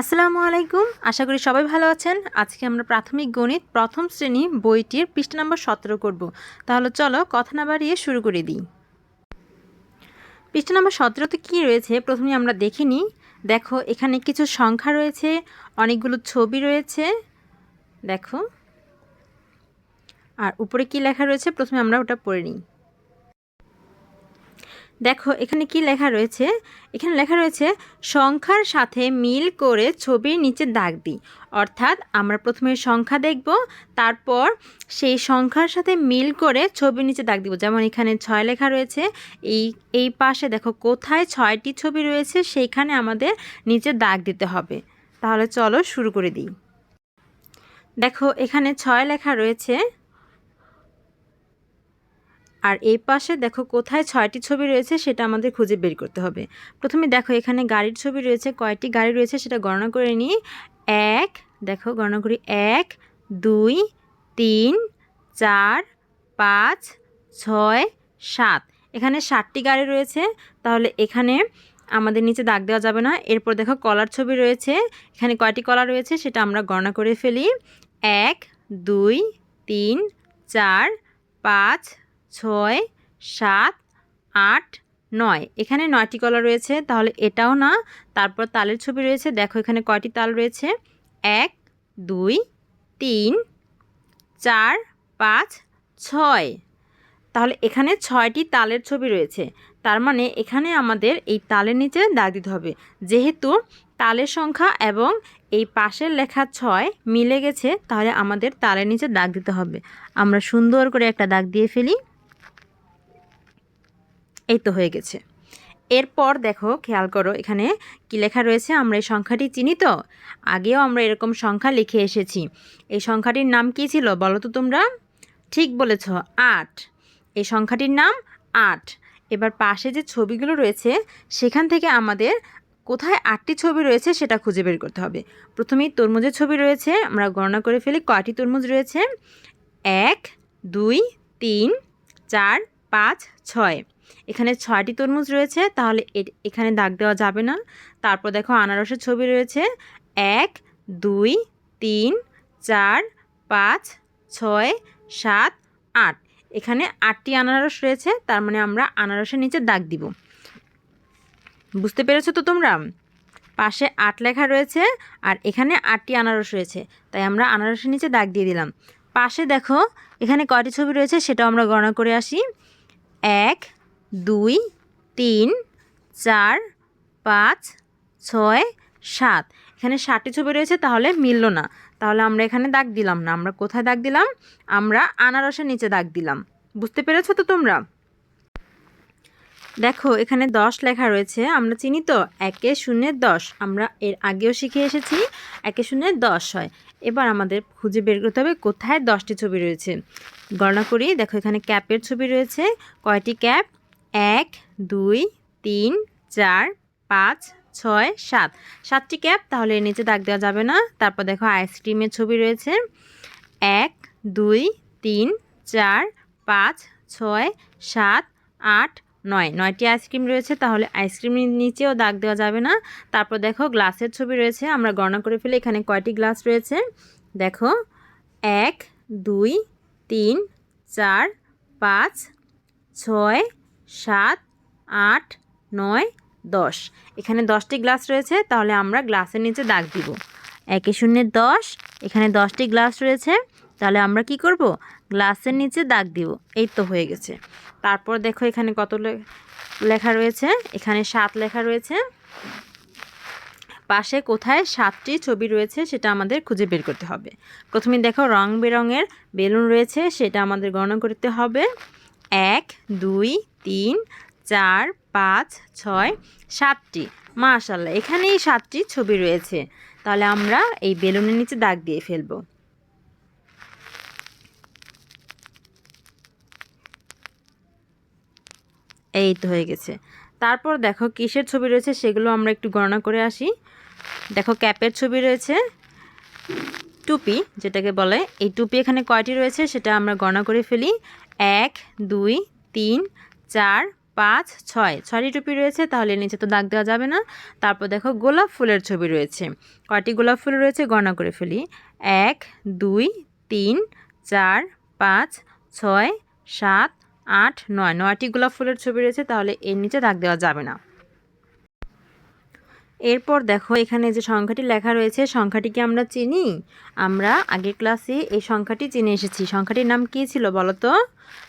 আসসালামু আলাইকুম। আশা করি সবাই ভালো আছেন। আজকে আমরা প্রাথমিক গণিত প্রথম শ্রেণি বইটির পৃষ্ঠা নম্বর সতেরো করব। তাহলে চলো কথা না বাড়িয়ে শুরু করে দিই। পৃষ্ঠা নম্বর সতেরোতে কী রয়েছে? প্রথমে আমরা দেখে নিই। দেখো, এখানে কিছু সংখ্যা রয়েছে, অনেকগুলো ছবি রয়েছে। দেখো। আর উপরে কি লেখা রয়েছে? প্রথমে আমরা ওটা পড়ে নিই। দেখো, এখানে কি লেখা রয়েছে? এখানে লেখা রয়েছে, সংখ্যার সাথে মিল করে ছবির নিচে দাগ দিই। অর্থাৎ আমরা প্রথমে সংখ্যা দেখব, তারপর সেই সংখ্যার সাথে মিল করে ছবির নিচে দাগ দিব। যেমন এখানে ছয় লেখা রয়েছে, এই এই পাশে দেখো, কোথায় ছয়টি ছবি রয়েছে, সেইখানে আমাদের নিচে দাগ দিতে হবে। তাহলে চলো শুরু করে দিই। দেখো, এখানে ছয় লেখা রয়েছে আর এই পাশে দেখো কোথায় ছয়টি ছবি রয়েছে সেটা আমাদের খুঁজে বের করতে হবে। প্রথমে দেখো এখানে গাড়ির ছবি রয়েছে, কয়টি গাড়ি রয়েছে সেটা গণনা করে নিই। এক, দেখো গণনা করি, এক, দুই, তিন, চার, পাঁচ, ছয়, সাত। এখানে ষাটটি গাড়ি রয়েছে, তাহলে এখানে আমাদের নিচে দাগ দেওয়া যাবে না। এরপর দেখো কলার ছবি রয়েছে, এখানে কয়টি কলা রয়েছে সেটা আমরা গণনা করে ফেলি। এক, দুই, তিন, চার, পাঁচ ছয়, সাত, আট, নয়। এখানে নয়টি কলা রয়েছে, তাহলে এটাও না। তারপর তালের ছবি রয়েছে, দেখো এখানে কয়টি তাল রয়েছে? এক, দুই, তিন, চার, পাঁচ, ছয়। তাহলে এখানে ছয়টি তালের ছবি রয়েছে। তার মানে এখানে আমাদের এই তালের নিচে দাগ দিতে হবে। যেহেতু তালের সংখ্যা এবং এই পাশের লেখা ছয় মিলে গেছে, তাহলে আমাদের তালের নিচে দাগ দিতে হবে। আমরা সুন্দর করে একটা দাগ দিয়ে ফেলি। এই তো হয়ে গেছে। এরপর দেখো, খেয়াল করো, এখানে কি লেখা রয়েছে? আমরা এই সংখ্যাটি চিনি তো? আগেও আমরা এরকম সংখ্যা লিখে এসেছি। এই সংখ্যাটির নাম কি ছিল বলো তো তোমরা? ঠিক বলেছ, আট। এই সংখ্যাটির নাম আট। এবার পাশে যে ছবিগুলো রয়েছে, সেখান থেকে আমাদের কোথায় আটটি ছবি রয়েছে সেটা খুঁজে বের করতে হবে। প্রথমেই তরমুজের ছবি রয়েছে, আমরা গণনা করে ফেলি কয়টি তরমুজ রয়েছে। এক, দুই, তিন, চার, পাঁচ, ছয়। এখানে ছয়টি তরমুজ রয়েছে, তাহলে এখানে দাগ দেওয়া যাবে না। তারপর দেখো আনারসের ছবি রয়েছে, এক, দুই, তিন, চার, পাঁচ, ছয়, সাত, আট। এখানে আটটি আনারস রয়েছে, তার মানে আমরা আনারসের নিচে দাগ দিব। বুঝতে পেরেছ তো তোমরা? পাশে আট লেখা রয়েছে আর এখানে আটটি আনারস রয়েছে, তাই আমরা আনারসের নিচে দাগ দিয়ে দিলাম। পাশে দেখো এখানে কয়টি ছবি রয়েছে সেটাও আমরা গণনা করে আসি। এক দুই, তিন, চার, পাঁচ, ছয়, সাত। এখানে ষাটটি ছবি রয়েছে, তাহলে মিলল না। তাহলে আমরা এখানে দাগ দিলাম না। আমরা কোথায় দাগ দিলাম? আমরা আনারসের নিচে দাগ দিলাম। বুঝতে পেরেছ তো তোমরা? দেখো, এখানে দশ লেখা রয়েছে। আমরা চিনি তো, একে শূন্যের দশ। আমরা এর আগেও শিখে এসেছি, একে শূন্যের দশ হয়। এবার আমাদের খুঁজে বের করতে হবে, কোথায় দশটি ছবি রয়েছে। গণনা করি। দেখো, এখানে ক্যাপের ছবি রয়েছে। কয়টি ক্যাপ? এক, দুই, তিন, চার, পাঁচ, ছয়, সাত। সাতটি ক্যাপ, তাহলে এর নিচে দাগ দেওয়া যাবে না। তারপর দেখো আইসক্রিমের ছবি রয়েছে। এক, দুই, তিন, চার, পাঁচ, ছয়, সাত, আট, নয়। নয়টি আইসক্রিম রয়েছে, তাহলে আইসক্রিমের নিচেও দাগ দেওয়া যাবে না। তারপর দেখো গ্লাসের ছবি রয়েছে, আমরা গণনা করে ফেলে, এখানে কয়টি গ্লাস রয়েছে? দেখো, এক, দুই, তিন, চার, পাঁচ, ছয় সাত, আট, নয়, দশ। এখানে দশটি গ্লাস রয়েছে, তাহলে আমরা গ্লাসের নিচে দাগ দিব। একে শূন্যের দশ, এখানে দশটি গ্লাস রয়েছে, তাহলে আমরা কি করব? গ্লাসের নিচে দাগ দিব। এই তো হয়ে গেছে। তারপর দেখো এখানে কত লেখা রয়েছে। এখানে সাত লেখা রয়েছে। পাশে কোথায় সাতটি ছবি রয়েছে, সেটা আমাদের খুঁজে বের করতে হবে। প্রথমে দেখো রং বেরঙের বেলুন রয়েছে, সেটা আমাদের গণনা করতে হবে। এক, দুই তিন, চার, পাঁচ, ছয়, সাতটি। মাশাল্লাহ এখানে এই সাতটি ছবি রয়েছে। তাহলে আমরা এই বেলুনের নিচে দাগ দিয়ে ফেলব। এই তো হয়ে গেছে। তারপর দেখো কিসের ছবি রয়েছে, সেগুলো আমরা একটু গণনা করে আসি। দেখো ক্যাপের ছবি রয়েছে, টুপি, যেটাকে বলে। এই টুপি এখানে কয়টি রয়েছে, সেটা আমরা গণনা করে ফেলি। এক, দুই, তিন চার, পাঁচ, ছয়। ছয়টি টুপি রয়েছে, তাহলে নিচে তো দাগ দেওয়া যাবে না। তারপর দেখো, গোলাপ ফুলের ছবি রয়েছে। কয়টি গোলাপ ফুল রয়েছে? গণনা করে ফেলি। এক, দুই, তিন, চার, পাঁচ, ছয়, সাত, আট, নয়। নয়টি গোলাপ ফুলের ছবি রয়েছে, তাহলে এর নিচে দাগ দেওয়া যাবে না। এরপর দেখো এখানে যে সংখ্যাটি লেখা রয়েছে, সংখ্যাটিকে আমরা চিনি। আমরা আগের ক্লাসে এই সংখ্যাটি চিনে এসেছি। সংখ্যাটির নাম কী ছিল বলো তো?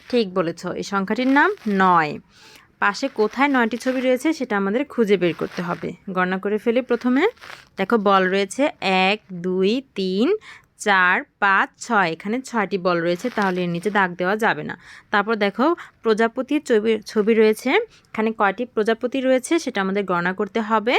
ঠিক বলেছ, এই সংখ্যাটির নাম নয়। পাশে কোথায় নয়টি ছবি রয়েছে সেটা আমাদের খুঁজে বের করতে হবে। গণনা করে ফেলি প্রথমে। দেখো বল রয়েছে এক, দুই, তিন চার, পাঁচ, ছয়। এখানে ছয়টি বল রয়েছে, তাহলে এর নিচে দাগ দেওয়া যাবে না। তারপর দেখো, প্রজাপতির ছবি ছবি রয়েছে। এখানে কয়টি প্রজাপতি রয়েছে সেটা আমাদের গণনা করতে হবে।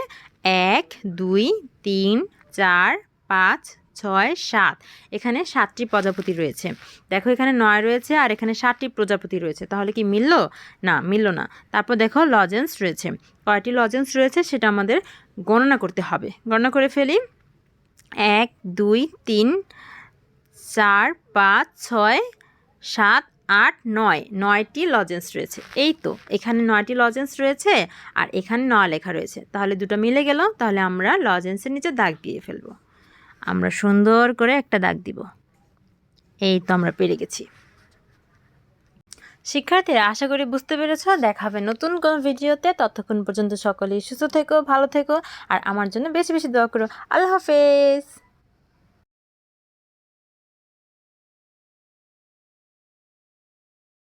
এক, দুই, তিন, চার, পাঁচ, ছয়, সাত। এখানে সাতটি প্রজাপতি রয়েছে। দেখো এখানে নয় রয়েছে আর এখানে সাতটি প্রজাপতি রয়েছে। তাহলে কি মিলল? না মিলল না। তারপর দেখো লজেন্স রয়েছে। কয়টি লজেন্স রয়েছে সেটা আমাদের গণনা করতে হবে। গণনা করে ফেলি। এক, দুই, তিন, চার, পাঁচ, ছয়, সাত, আট, নয়। নয়টি লজেন্স রয়েছে। এই তো, এখানে নয়টি লজেন্স রয়েছে আর এখানে নয় লেখা রয়েছে। তাহলে দুটো মিলে গেল, তাহলে আমরা লজেন্সের নিচে দাগ দিয়ে ফেলব। আমরা সুন্দর করে একটা দাগ দিব। এই তো আমরা পেরে গেছি। শিক্ষার্থীরা, আশা করি বুঝতে পেরেছ। দেখা হবে নতুন কোনো ভিডিওতে। ততক্ষণ পর্যন্ত সকলেই সুস্থ থেকো, ভালো থেকো, আর আমার জন্য বেশি বেশি দোয়া করো। আল্লাহ হাফেজ!